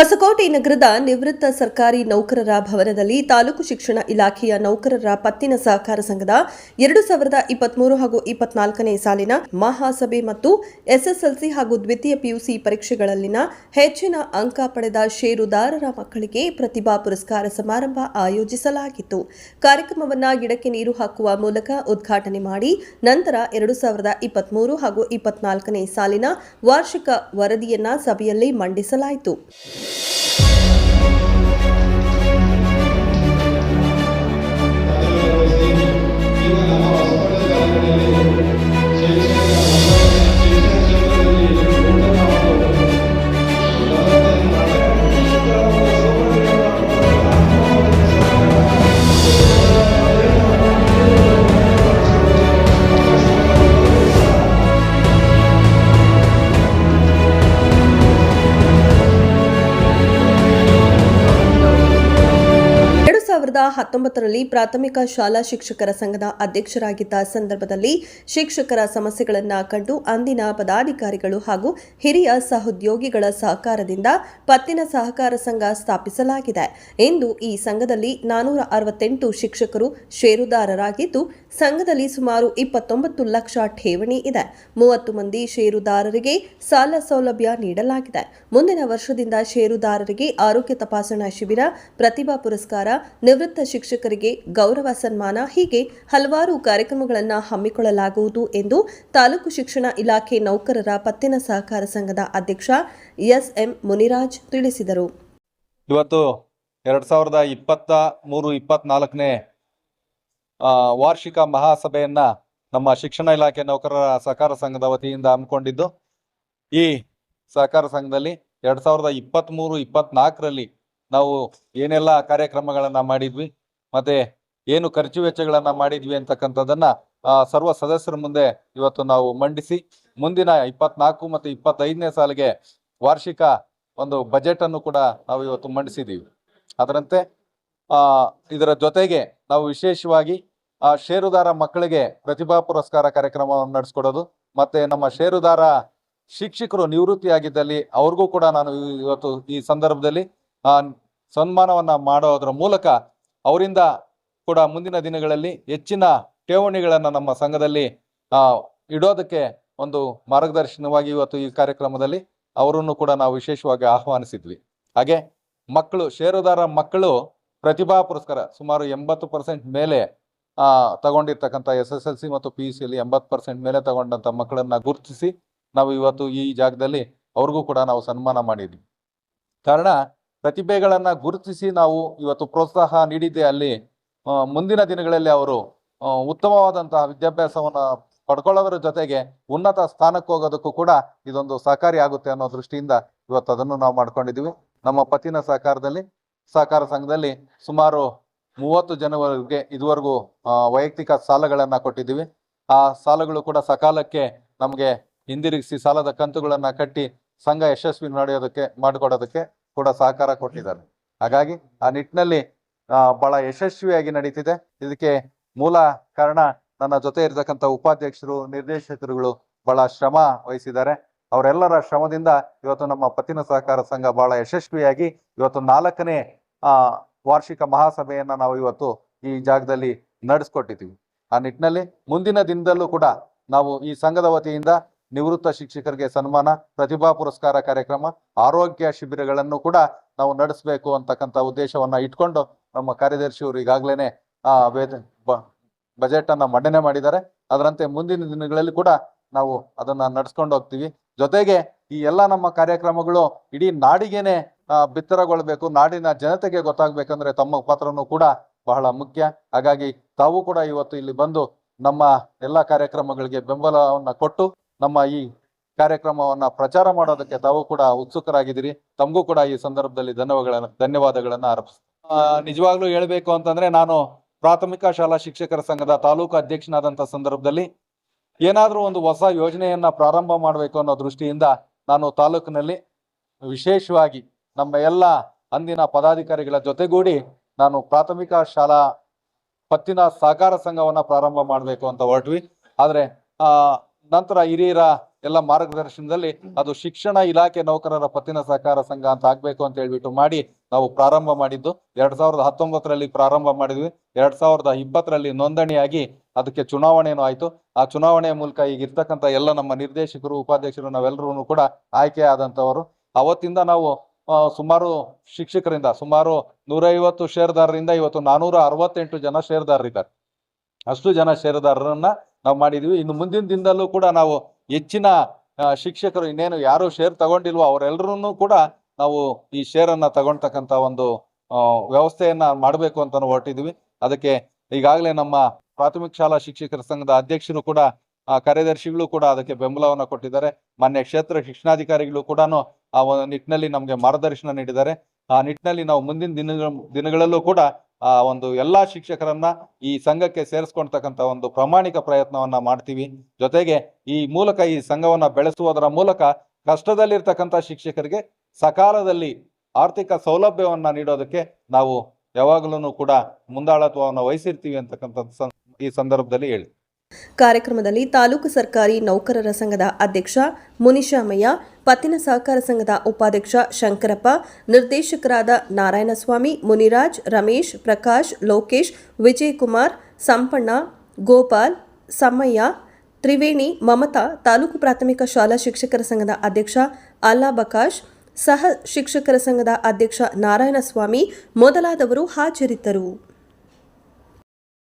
ಹೊಸಕೋಟೆ ನಗರದ ನಿವೃತ್ತ ಸರ್ಕಾರಿ ನೌಕರರ ಭವನದಲ್ಲಿ ತಾಲೂಕು ಶಿಕ್ಷಣ ಇಲಾಖೆಯ ನೌಕರರ ಪತ್ತಿನ ಸಹಕಾರ ಸಂಘದ ಎರಡು ಸಾವಿರದ ಇಪ್ಪತ್ಮೂರು ಹಾಗೂ ಇಪ್ಪತ್ನಾಲ್ಕನೇ ಸಾಲಿನ ಮಹಾಸಭೆ ಮತ್ತು ಎಸ್ಎಸ್ಎಲ್ಸಿ ಹಾಗೂ ದ್ವಿತೀಯ ಪಿಯುಸಿ ಪರೀಕ್ಷೆಗಳಲ್ಲಿನ ಹೆಚ್ಚಿನ ಅಂಕ ಪಡೆದ ಷೇರುದಾರರ ಮಕ್ಕಳಿಗೆ ಪ್ರತಿಭಾ ಪುರಸ್ಕಾರ ಸಮಾರಂಭ ಆಯೋಜಿಸಲಾಗಿತ್ತು. ಕಾರ್ಯಕ್ರಮವನ್ನು ಗಿಡಕ್ಕೆ ನೀರು ಹಾಕುವ ಮೂಲಕ ಉದ್ಘಾಟನೆ ಮಾಡಿ ನಂತರ ಎರಡು ಸಾವಿರದ ಇಪ್ಪತ್ಮೂರು ಹಾಗೂ ಇಪ್ಪತ್ನಾಲ್ಕನೇ ಸಾಲಿನ ವಾರ್ಷಿಕ ವರದಿಯನ್ನ ಸಭೆಯಲ್ಲಿ ಮಂಡಿಸಲಾಯಿತು. Música ಹತ್ತೊಂಬತ್ತರಲ್ಲಿ ಪ್ರಾಥಮಿಕ ಶಾಲಾ ಶಿಕ್ಷಕರ ಸಂಘದ ಅಧ್ಯಕ್ಷರಾಗಿದ್ದ ಸಂದರ್ಭದಲ್ಲಿ ಶಿಕ್ಷಕರ ಸಮಸ್ಯೆಗಳನ್ನು ಕಂಡು ಅಂದಿನ ಪದಾಧಿಕಾರಿಗಳು ಹಾಗೂ ಹಿರಿಯ ಸಹೋದ್ಯೋಗಿಗಳ ಸಹಕಾರದಿಂದ ಪತ್ತಿನ ಸಹಕಾರ ಸಂಘ ಸ್ಥಾಪಿಸಲಾಗಿದೆ. ಇಂದು ಈ ಸಂಘದಲ್ಲಿ ನಾನೂರ ಅರವತ್ತೆಂಟು ಶಿಕ್ಷಕರು ಷೇರುದಾರರಾಗಿದ್ದು, ಸಂಘದಲ್ಲಿ ಸುಮಾರು ಇಪ್ಪತ್ತೊಂಬತ್ತು ಲಕ್ಷ ಠೇವಣಿ ಇದೆ. ಮೂವತ್ತು ಮಂದಿ ಷೇರುದಾರರಿಗೆ ಸಾಲ ಸೌಲಭ್ಯ ನೀಡಲಾಗಿದೆ. ಮುಂದಿನ ವರ್ಷದಿಂದ ಷೇರುದಾರರಿಗೆ ಆರೋಗ್ಯ ತಪಾಸಣಾ ಶಿಬಿರ, ಪ್ರತಿಭಾ ಪುರಸ್ಕಾರ, ನಿವೃತ್ತ ಶಿಕ್ಷಕರಿಗೆ ಗೌರವ ಸನ್ಮಾನ, ಹೀಗೆ ಹಲವಾರು ಕಾರ್ಯಕ್ರಮಗಳನ್ನು ಹಮ್ಮಿಕೊಳ್ಳಲಾಗುವುದು ಎಂದು ತಾಲೂಕು ಶಿಕ್ಷಣ ಇಲಾಖೆ ನೌಕರರ ಪತ್ತಿನ ಸಹಕಾರ ಸಂಘದ ಅಧ್ಯಕ್ಷ ಎಸ್ಎಂ ಮುನಿರಾಜ್ ತಿಳಿಸಿದರು. ಇವತ್ತು ಎರಡ್ ಸಾವಿರದ ಇಪ್ಪತ್ತ ಮೂರು, ಇಪ್ಪತ್ನಾಲ್ಕನೇ ವಾರ್ಷಿಕ ಮಹಾಸಭೆಯನ್ನ ನಮ್ಮ ಶಿಕ್ಷಣ ಇಲಾಖೆ ನೌಕರರ ಸಹಕಾರ ಸಂಘದ ವತಿಯಿಂದ ಹಮ್ಮಿಕೊಂಡಿದ್ದು. ಈ ಸಹಕಾರ ಸಂಘದಲ್ಲಿ ಎರಡ್ ಸಾವಿರದ ಇಪ್ಪತ್ತ್ಮೂರು ಇಪ್ಪತ್ನಾಲ್ಕರಲ್ಲಿ ನಾವು ಏನೆಲ್ಲ ಕಾರ್ಯಕ್ರಮಗಳನ್ನ ಮಾಡಿದ್ವಿ, ಮತ್ತೆ ಏನು ಖರ್ಚು ವೆಚ್ಚಗಳನ್ನ ಮಾಡಿದ್ವಿ ಅಂತಕ್ಕಂಥದ್ದನ್ನ ಸರ್ವ ಸದಸ್ಯರ ಮುಂದೆ ಇವತ್ತು ನಾವು ಮಂಡಿಸಿ, ಮುಂದಿನ ಇಪ್ಪತ್ನಾಲ್ಕು ಮತ್ತು ಇಪ್ಪತ್ತೈದನೇ ಸಾಲಿಗೆ ವಾರ್ಷಿಕ ಒಂದು ಬಜೆಟ್ ಅನ್ನು ಕೂಡ ನಾವು ಇವತ್ತು ಮಂಡಿಸಿದ್ದೀವಿ ಅದರಂತೆ ಇದರ ಜೊತೆಗೆ ನಾವು ವಿಶೇಷವಾಗಿ, ಆ, ಷೇರುದಾರ ಮಕ್ಕಳಿಗೆ ಪ್ರತಿಭಾ ಪುರಸ್ಕಾರ ಕಾರ್ಯಕ್ರಮವನ್ನು ನಡೆಸ್ಕೊಡೋದು, ಮತ್ತೆ ನಮ್ಮ ಷೇರುದಾರ ಶಿಕ್ಷಕರು ನಿವೃತ್ತಿಯಾಗಿದ್ದಲ್ಲಿ ಅವ್ರಿಗೂ ಕೂಡ ನಾನು ಇವತ್ತು ಈ ಸಂದರ್ಭದಲ್ಲಿ ಸನ್ಮಾನವನ್ನ ಮಾಡೋದ್ರ ಮೂಲಕ ಅವರಿಂದ ಕೂಡ ಮುಂದಿನ ದಿನಗಳಲ್ಲಿ ಹೆಚ್ಚಿನ ಠೇವಣಿಗಳನ್ನು ನಮ್ಮ ಸಂಘದಲ್ಲಿ ಇಡೋದಕ್ಕೆ ಒಂದು ಮಾರ್ಗದರ್ಶನವಾಗಿ ಇವತ್ತು ಈ ಕಾರ್ಯಕ್ರಮದಲ್ಲಿ ಅವರನ್ನು ಕೂಡ ನಾವು ವಿಶೇಷವಾಗಿ ಆಹ್ವಾನಿಸಿದ್ವಿ. ಹಾಗೆ ಮಕ್ಕಳು, ಷೇರುದಾರ ಮಕ್ಕಳು ಪ್ರತಿಭಾ ಪುರಸ್ಕಾರ ಸುಮಾರು ಎಂಬತ್ತು ಪರ್ಸೆಂಟ್ ಮೇಲೆ ತಗೊಂಡಿರ್ತಕ್ಕಂಥ ಎಸ್ ಎಸ್ ಎಲ್ ಸಿ ಮತ್ತು ಪಿ ಯು ಸಿಯಲ್ಲಿ ಎಂಬತ್ತು ಪರ್ಸೆಂಟ್ ಮೇಲೆ ತಗೊಂಡಂಥ ಮಕ್ಕಳನ್ನು ಗುರುತಿಸಿ ನಾವು ಇವತ್ತು ಈ ಜಾಗದಲ್ಲಿ ಅವ್ರಿಗೂ ಕೂಡ ನಾವು ಸನ್ಮಾನ ಮಾಡಿದ್ವಿ. ಕಾರಣ ಪ್ರತಿಭೆಗಳನ್ನ ಗುರುತಿಸಿ ನಾವು ಇವತ್ತು ಪ್ರೋತ್ಸಾಹ ನೀಡಿದ್ದೆ ಅಲ್ಲಿ. ಮುಂದಿನ ದಿನಗಳಲ್ಲಿ ಅವರು ಉತ್ತಮವಾದಂತಹ ವಿದ್ಯಾಭ್ಯಾಸವನ್ನ ಪಡ್ಕೊಳ್ಳೋದ್ರ ಜೊತೆಗೆ ಉನ್ನತ ಸ್ಥಾನಕ್ಕೆ ಹೋಗೋದಕ್ಕೂ ಕೂಡ ಇದೊಂದು ಸಹಕಾರಿ ಆಗುತ್ತೆ ಅನ್ನೋ ದೃಷ್ಟಿಯಿಂದ ಇವತ್ತು ಅದನ್ನು ನಾವು ಮಾಡ್ಕೊಂಡಿದೀವಿ ನಮ್ಮ ಪತಿನ ಸಹಕಾರದಲ್ಲಿ, ಸಹಕಾರ ಸಂಘದಲ್ಲಿ ಸುಮಾರು ಮೂವತ್ತು ಜನವರೆಗೆ ಇದುವರೆಗೂ ವೈಯಕ್ತಿಕ ಸಾಲಗಳನ್ನು ಕೊಟ್ಟಿದ್ದೀವಿ. ಆ ಸಾಲಗಳು ಕೂಡ ಸಕಾಲಕ್ಕೆ ನಮಗೆ ಹಿಂದಿರುಗಿಸಿ ಸಾಲದ ಕಂತುಗಳನ್ನು ಕಟ್ಟಿ ಸಂಘ ಯಶಸ್ವಿ ನಡೆಯೋದಕ್ಕೆ, ಮಾಡಿಕೊಡೋದಕ್ಕೆ ಕೂಡ ಸಹಕಾರ ಕೊಟ್ಟಿದ್ದಾರೆ. ಹಾಗಾಗಿ ಆ ನಿಟ್ಟಿನಲ್ಲಿ ಬಹಳ ಯಶಸ್ವಿಯಾಗಿ ನಡೀತಿದೆ. ಇದಕ್ಕೆ ಮೂಲ ಕಾರಣ ನನ್ನ ಜೊತೆ ಇರತಕ್ಕಂಥ ಉಪಾಧ್ಯಕ್ಷರು, ನಿರ್ದೇಶಕರುಗಳು ಬಹಳ ಶ್ರಮ ವಹಿಸಿದ್ದಾರೆ. ಅವರೆಲ್ಲರ ಶ್ರಮದಿಂದ ಇವತ್ತು ನಮ್ಮ ಪತ್ತಿನ ಸಹಕಾರ ಸಂಘ ಬಹಳ ಯಶಸ್ವಿಯಾಗಿ ಇವತ್ತು ನಾಲ್ಕನೇ, ಆ, ವಾರ್ಷಿಕ ಮಹಾಸಭೆಯನ್ನ ನಾವು ಇವತ್ತು ಈ ಜಾಗದಲ್ಲಿ ನಡೆಸ್ಕೊಟ್ಟಿದ್ದೀವಿ. ಆ ನಿಟ್ಟಿನಲ್ಲಿ ಮುಂದಿನ ದಿನದಲ್ಲೂ ಕೂಡ ನಾವು ಈ ಸಂಘದ ವತಿಯಿಂದ ನಿವೃತ್ತ ಶಿಕ್ಷಕರಿಗೆ ಸನ್ಮಾನ, ಪ್ರತಿಭಾ ಪುರಸ್ಕಾರ ಕಾರ್ಯಕ್ರಮ, ಆರೋಗ್ಯ ಶಿಬಿರಗಳನ್ನು ಕೂಡ ನಾವು ನಡೆಸಬೇಕು ಅಂತಕ್ಕಂಥ ಉದ್ದೇಶವನ್ನ ಇಟ್ಕೊಂಡು ನಮ್ಮ ಕಾರ್ಯದರ್ಶಿಯವರು ಈಗಾಗಲೇ ಆ ಬಜೆಟ್ ಅನ್ನ ಮಂಡನೆ ಮಾಡಿದ್ದಾರೆ. ಅದರಂತೆ ಮುಂದಿನ ದಿನಗಳಲ್ಲಿ ಕೂಡ ನಾವು ಅದನ್ನ ನಡ್ಸ್ಕೊಂಡು ಹೋಗ್ತೀವಿ. ಜೊತೆಗೆ ಈ ಎಲ್ಲ ನಮ್ಮ ಕಾರ್ಯಕ್ರಮಗಳು ಇಡೀ ನಾಡಿಗೆನೆ ಬಿತ್ತರಗೊಳ್ಬೇಕು, ನಾಡಿನ ಜನತೆಗೆ ಗೊತ್ತಾಗ್ಬೇಕಂದ್ರೆ ತಮ್ಮ ಪಾತ್ರನೂ ಕೂಡ ಬಹಳ ಮುಖ್ಯ. ಹಾಗಾಗಿ ತಾವು ಕೂಡ ಇವತ್ತು ಇಲ್ಲಿ ಬಂದು ನಮ್ಮ ಎಲ್ಲ ಕಾರ್ಯಕ್ರಮಗಳಿಗೆ ಬೆಂಬಲವನ್ನ ಕೊಟ್ಟು ನಮ್ಮ ಈ ಕಾರ್ಯಕ್ರಮವನ್ನ ಪ್ರಚಾರ ಮಾಡೋದಕ್ಕೆ ತಾವು ಕೂಡ ಉತ್ಸುಕರಾಗಿದ್ದೀರಿ. ತಮಗೂ ಕೂಡ ಈ ಸಂದರ್ಭದಲ್ಲಿ ಧನ್ಯವಾದಗಳನ್ನ ಧನ್ಯವಾದಗಳನ್ನ ಅರ್ಪಿಸ್ತೀನಿ ನಿಜವಾಗ್ಲೂ ಹೇಳ್ಬೇಕು ಅಂತಂದ್ರೆ ನಾನು ಪ್ರಾಥಮಿಕ ಶಾಲಾ ಶಿಕ್ಷಕರ ಸಂಘದ ತಾಲೂಕು ಅಧ್ಯಕ್ಷನಾದಂತ ಸಂದರ್ಭದಲ್ಲಿ ಏನಾದ್ರೂ ಒಂದು ಹೊಸ ಯೋಜನೆಯನ್ನ ಪ್ರಾರಂಭ ಮಾಡಬೇಕು ಅನ್ನೋ ದೃಷ್ಟಿಯಿಂದ ನಾನು ತಾಲೂಕಿನಲ್ಲಿ ವಿಶೇಷವಾಗಿ ನಮ್ಮ ಎಲ್ಲ ಅಂದಿನ ಪದಾಧಿಕಾರಿಗಳ ಜೊತೆಗೂಡಿ ನಾನು ಪ್ರಾಥಮಿಕ ಶಾಲಾ ಪತ್ತಿನ ಸಹಕಾರ ಸಂಘವನ್ನ ಪ್ರಾರಂಭ ಮಾಡಬೇಕು ಅಂತ ಹೊರಟ್ವಿ. ಆದರೆ, ಆ ನಂತರ ಹಿರಿಯರ ಎಲ್ಲ ಮಾರ್ಗದರ್ಶನದಲ್ಲಿ ಅದು ಶಿಕ್ಷಣ ಇಲಾಖೆ ನೌಕರರ ಪತ್ತಿನ ಸಹಕಾರ ಸಂಘ ಅಂತ ಆಗ್ಬೇಕು ಅಂತ ಹೇಳ್ಬಿಟ್ಟು ಮಾಡಿ ನಾವು ಪ್ರಾರಂಭ ಮಾಡಿದ್ದು. ಎರಡ್ ಸಾವಿರದ ಹತ್ತೊಂಬತ್ತರಲ್ಲಿ ಪ್ರಾರಂಭ ಮಾಡಿದ್ವಿ. ಎರಡ್ ಸಾವಿರದ ಇಪ್ಪತ್ತರಲ್ಲಿ ನೋಂದಣಿಯಾಗಿ ಅದಕ್ಕೆ ಚುನಾವಣೆಯನ್ನು ಆಯ್ತು. ಆ ಚುನಾವಣೆಯ ಮೂಲಕ ಈಗ ಇರ್ತಕ್ಕಂಥ ಎಲ್ಲ ನಮ್ಮ ನಿರ್ದೇಶಕರು ಉಪಾಧ್ಯಕ್ಷರು ನಾವೆಲ್ಲರೂ ಕೂಡ ಆಯ್ಕೆ ಆದಂತವರು ಅವತ್ತಿಂದ ನಾವು ಸುಮಾರು ಶಿಕ್ಷಕರಿಂದ ಸುಮಾರು ನೂರೈವತ್ತು ಷೇರ್ದಾರರಿಂದ ಇವತ್ತು ನಾನೂರ ಅರವತ್ತೆಂಟು ಜನ ಷೇರ್ದಾರರಿದ್ದಾರೆ. ಅಷ್ಟು ಜನ ಷೇರುದಾರರನ್ನ ನಾವು ಮಾಡಿದ್ವಿ. ಇನ್ನು ಮುಂದಿನ ದಿನದಲ್ಲೂ ಕೂಡ ನಾವು ಹೆಚ್ಚಿನ ಶಿಕ್ಷಕರು ಇನ್ನೇನು ಯಾರು ಶೇರ್ ತಗೊಂಡಿಲ್ವೋ ಅವರೆಲ್ಲರೂ ಕೂಡ ನಾವು ಈ ಶೇರ್ ಅನ್ನ ತಗೊಳ್ತಕ್ಕಂತ ಒಂದು ವ್ಯವಸ್ಥೆಯನ್ನ ಮಾಡಬೇಕು ಅಂತ ಹೊರಟಿದ್ವಿ. ಅದಕ್ಕೆ ಈಗಾಗಲೇ ನಮ್ಮ ಪ್ರಾಥಮಿಕ ಶಾಲಾ ಶಿಕ್ಷಕರ ಸಂಘದ ಅಧ್ಯಕ್ಷರು ಕೂಡ ಕಾರ್ಯದರ್ಶಿಗಳು ಕೂಡ ಅದಕ್ಕೆ ಬೆಂಬಲವನ್ನು ಕೊಟ್ಟಿದ್ದಾರೆ. ಮಾನ್ಯ ಕ್ಷೇತ್ರ ಶಿಕ್ಷಣಾಧಿಕಾರಿಗಳು ಕೂಡ ಆ ಒಂದು ನಿಟ್ಟಿನಲ್ಲಿ ನಮಗೆ ಮಾರ್ಗದರ್ಶನ ನೀಡಿದ್ದಾರೆ. ಆ ನಿಟ್ಟಿನಲ್ಲಿ ನಾವು ಮುಂದಿನ ದಿನ ದಿನಗಳಲ್ಲೂ ಕೂಡ ಆ ಒಂದು ಎಲ್ಲಾ ಶಿಕ್ಷಕರನ್ನ ಈ ಸಂಘಕ್ಕೆ ಸೇರಿಸ್ಕೊಳ್ತಕ್ಕಂತ ಒಂದು ಪ್ರಾಮಾಣಿಕ ಪ್ರಯತ್ನವನ್ನ ಮಾಡ್ತೀವಿ. ಜೊತೆಗೆ ಈ ಮೂಲಕ ಈ ಸಂಘವನ್ನ ಬೆಳೆಸುವುದರ ಮೂಲಕ ಕಷ್ಟದಲ್ಲಿರ್ತಕ್ಕಂಥ ಶಿಕ್ಷಕರಿಗೆ ಸಕಾಲದಲ್ಲಿ ಆರ್ಥಿಕ ಸೌಲಭ್ಯವನ್ನ ನೀಡೋದಕ್ಕೆ ನಾವು ಯಾವಾಗಲೂ ಕೂಡ ಮುಂದಾಳತ್ವವನ್ನು ವಹಿಸಿರ್ತೀವಿ ಅಂತಕ್ಕಂಥದ್ದು ಈ ಸಂದರ್ಭದಲ್ಲಿ ಹೇಳಿ. ಕಾರ್ಯಕ್ರಮದಲ್ಲಿ ತಾಲೂಕು ಸರ್ಕಾರಿ ನೌಕರರ ಸಂಘದ ಅಧ್ಯಕ್ಷ ಮುನಿಶಾಮಯ್ಯ, ಪತ್ತಿನ ಸಹಕಾರ ಸಂಘದ ಉಪಾಧ್ಯಕ್ಷ ಶಂಕರಪ್ಪ, ನಿರ್ದೇಶಕರಾದ ನಾರಾಯಣಸ್ವಾಮಿ, ಮುನಿರಾಜ್, ರಮೇಶ್, ಪ್ರಕಾಶ್, ಲೋಕೇಶ್, ವಿಜಯಕುಮಾರ್, ಸಂಪಣ್ಣ, ಗೋಪಾಲ್, ಸಮ್ಮಯ್ಯ, ತ್ರಿವೇಣಿ, ಮಮತಾ, ತಾಲೂಕು ಪ್ರಾಥಮಿಕ ಶಾಲಾ ಶಿಕ್ಷಕರ ಸಂಘದ ಅಧ್ಯಕ್ಷ ಅಲ್ಲಾಬಕಾಶ್ ಸಹ ಶಿಕ್ಷಕರ ಸಂಘದ ಅಧ್ಯಕ್ಷ ನಾರಾಯಣಸ್ವಾಮಿ ಮೊದಲಾದವರು ಹಾಜರಿದ್ದರು.